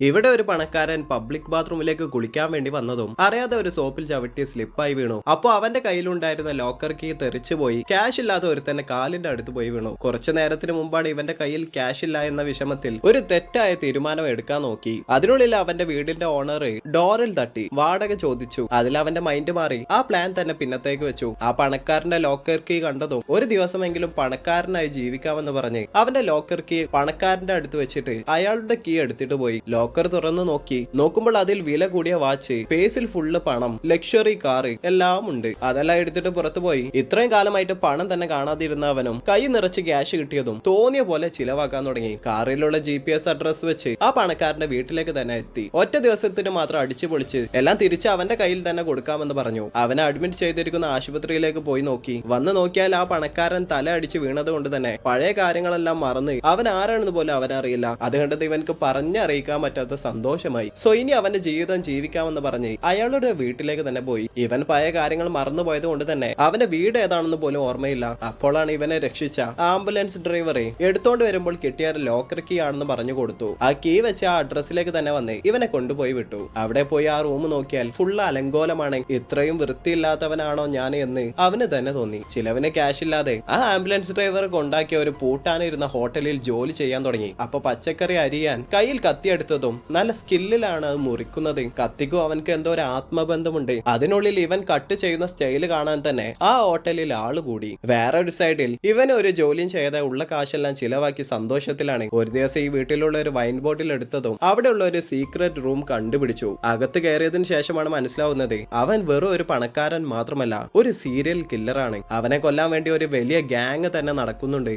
ഇവിടെ ഒരു പണക്കാരൻ പബ്ലിക് ബാത്റൂമിലേക്ക് കുളിക്കാൻ വേണ്ടി വന്നതും അറിയാതെ ഒരു സോപ്പിൽ ചവിട്ടി സ്ലിപ്പായി വീണു. അപ്പോൾ അവന്റെ കയ്യിലുണ്ടായിരുന്ന ലോക്കർ കീ തെറിച്ചുപോയി ക്യാഷ് ഇല്ലാതെ ഒരുത്തന്നെ കാലിന്റെ അടുത്ത് പോയി വീണു. കുറച്ചു നേരത്തിന് മുമ്പാണ് ഇവന്റെ കയ്യിൽ ക്യാഷ് ഇല്ല എന്ന വിഷമത്തിൽ ഒരു തെറ്റായ തീരുമാനം എടുക്കാൻ നോക്കി. അതിനുള്ളിൽ അവന്റെ വീടിന്റെ ഓണർ ഡോറിൽ തട്ടി വാടക ചോദിച്ചു. അതിൽ അവന്റെ മൈൻഡ് മാറി. ആ പ്ലാൻ തന്നെ പിന്നത്തേക്ക് വെച്ചു. ആ പണക്കാരന്റെ ലോക്കർ കീ കണ്ടതും ഒരു ദിവസമെങ്കിലും പണക്കാരനായി ജീവിക്കാമെന്ന് പറഞ്ഞ് അവന്റെ ലോക്കർ കീ പണക്കാരന്റെ അടുത്ത് വെച്ചിട്ട് അയാളുടെ കീ എടുത്തിട്ട് പോയി. ലോക്കർ തുറന്നു നോക്കി. നോക്കുമ്പോൾ അതിൽ വില കൂടിയ വാച്ച് പേസിൽ ഫുള്ള് പണം ലക്ഷറി കാറ് എല്ലാം ഉണ്ട് അതെല്ലാം എടുത്തിട്ട് പുറത്തു പോയി. ഇത്രയും കാലമായിട്ട് പണം തന്നെ കാണാതിരുന്ന അവനും കൈ നിറച്ച് ക്യാഷ് കിട്ടിയതും തോന്നിയ പോലെ ചിലവാക്കാൻ തുടങ്ങി. കാറിലുള്ള ജി പി എസ് അഡ്രസ് വെച്ച് ആ പണക്കാരന്റെ വീട്ടിലേക്ക് തന്നെ എത്തി. ഒറ്റ ദിവസത്തിന് മാത്രം അടിച്ചു പൊളിച്ച് എല്ലാം തിരിച്ച് അവന്റെ കയ്യിൽ തന്നെ കൊടുക്കാമെന്ന് പറഞ്ഞു. അവനെ അഡ്മിറ്റ് ചെയ്തിരിക്കുന്ന ആശുപത്രിയിലേക്ക് പോയി നോക്കി. വന്ന് നോക്കിയാൽ ആ പണക്കാരൻ തല അടിച്ച് വീണത് കൊണ്ട് തന്നെ പഴയ കാര്യങ്ങളെല്ലാം മറന്ന് അവൻ ആരാണെന്ന് പോലും അവനറിയില്ല. അത് കണ്ടത് ഇവനക്ക് പറഞ്ഞറിയിക്കാൻ പറ്റാത്ത സന്തോഷമായി. സോ ഇനി അവന്റെ ജീവിതം ജീവിക്കാമെന്ന് പറഞ്ഞ് അയാളുടെ വീട്ടിലേക്ക് തന്നെ പോയി. ഇവൻ പഴയ കാര്യങ്ങൾ മറന്നുപോയത് കൊണ്ട് തന്നെ അവന്റെ വീട് ഏതാണെന്ന് പോലും ഓർമ്മയില്ല. അപ്പോഴാണ് ഇവനെ രക്ഷിച്ച ആംബുലൻസ് ഡ്രൈവറെ എടുത്തോണ്ട് വരുമ്പോൾ കിട്ടിയ ലോക്കർ കീ ആണെന്ന് പറഞ്ഞു കൊടുത്തു. ആ കീ വെച്ച് ആ അഡ്രസ്സിലേക്ക് തന്നെ വന്ന് ഇവനെ കൊണ്ടുപോയി വിട്ടു. അവിടെ പോയി ആ റൂം നോക്കിയാൽ ഫുൾ അലങ്കോലമാണ്. ഇത്രയും വൃത്തിയില്ലാത്തവനാണോ ഞാൻ എന്ന് അവന് തന്നെ തോന്നി. ചിലവിന് ക്യാഷ് ഇല്ലാതെ ആ ആംബുലൻസ് ഡ്രൈവർ കൊണ്ടാക്കിയ ഒരു പൂട്ടാനിരുന്ന ഹോട്ടലിൽ ജോലി ചെയ്യാൻ തുടങ്ങി. അപ്പൊ പച്ചക്കറി അരിയാൻ കയ്യിൽ കത്തിയെടുത്തതും നല്ല സ്കില്ലിലാണ് അത് മുറിക്കുന്നത്. കത്തിക്കും അവനക്ക് എന്തോ ഒരു ആത്മബന്ധമുണ്ട്. അതിനുള്ളിൽ ഇവൻ കട്ട് ചെയ്യുന്ന സ്റ്റൈൽ കാണാൻ തന്നെ ആ ഹോട്ടലിൽ ആൾ കൂടി. വേറെ ഒരു സൈഡിൽ ഇവൻ ഒരു ജോലിയും ചെയ്ത ഉള്ള കാശെല്ലാം ചിലവാക്കി സന്തോഷത്തിലാണ്. ഒരു ദിവസം ഈ വീട്ടിലുള്ള ഒരു വൈൻ ബോട്ടിൽ എടുത്തതും അവിടെ ഉള്ള ഒരു സീക്രട്ട് റൂം കണ്ടുപിടിച്ചു. അകത്ത് കയറിയതിനു ശേഷമാണ് മനസ്സിലാവുന്നത് അവൻ വെറും ഒരു പണക്കാരൻ മാത്രമല്ല ഒരു സീരിയൽ കില്ലറാണ് അവനെ കൊല്ലാൻ വേണ്ടി ഒരു വലിയ ഗ്യാങ് തന്നെ നടക്കുന്നുണ്ട്.